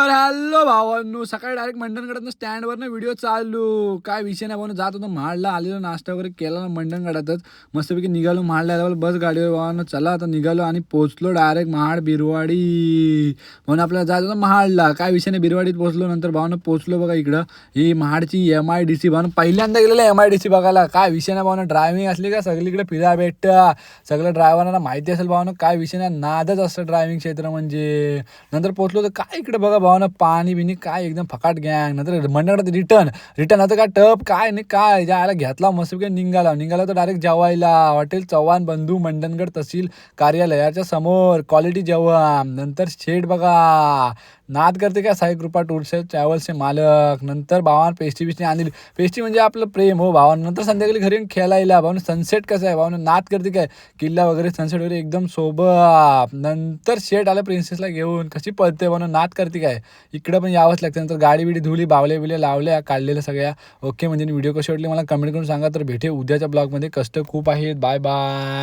तर हॅलो भावांनो सकाळी डायरेक्ट मंडणगडात स्टँडवरनं व्हिडिओ चालू. काय विषय नाही भाऊ जात होतो महाडला आलेलो नाश्ता वगैरे केला ना मंडणगडातच. मस्तपैकी निघालो महाडला आल्यावर बस गाडीवर भावानं चला आता निघालो आणि पोचलो डायरेक्ट महाड बिरवाडी. म्हणून आपल्याला जात होतं महाडला. काय विषय नाही बिरवाडीत पोचलो नंतर भावानं पोचलो बघा इकडं. ही महाडची एम आय डी सी भावनं पहिल्यांदा गेलेलं एम आय डी सी बघायला. काय विषय नाही भावनं ड्रायव्हिंग असली का सगळीकडे फिरा भेटतं सगळं ड्रायव्हरांना माहिती असेल भावानं काय विषय नाही नादच असतं ड्रायव्हिंग क्षेत्र म्हणजे. नंतर पोचलो तर काय इकडे बघा भावना पाणी बिनी काय एकदम फकाट गँग नंतर मंडळात रिटर्न रिटर्न आता काय टप काय नाही काय? जायला घेतला मस्त निघाला. निघाला तर डायरेक्ट जेवायला. हॉटेल चव्हाण बंधू मंडणगड तहसील कार्यालयाच्या समोर. क्वालिटी जेवण. नंतर शेड बघा. नाद करते का? साई कृपा टूर्स ट्रॅव्हल्सचे मालक. नंतर भावान पेस्टी बिस्टी आणली. पेस्टी म्हणजे आपलं प्रेम हो भावान. नंतर संध्याकाळी घरी येऊन खेळायला भावानं. सनसेट कसं आहे भावानं? नाद करते काय? किल्ला वगैरे सनसेट वगैरे एकदम सोबत. नंतर शेट आलं प्रिन्सेसला घेऊन. कशी पळते भावानं? नाद करते काय? इकडं पण यावंच लागतं. नंतर गाडी बिडी धुली बावले बिले लावल्या काढलेल्या सगळ्या. ओके म्हणजे व्हिडिओ कशी वाटली? मला कमेंट करून सांगा. तर भेटे उद्याच्या ब्लॉगमध्ये कष्ट खूप आहेत. Bye bye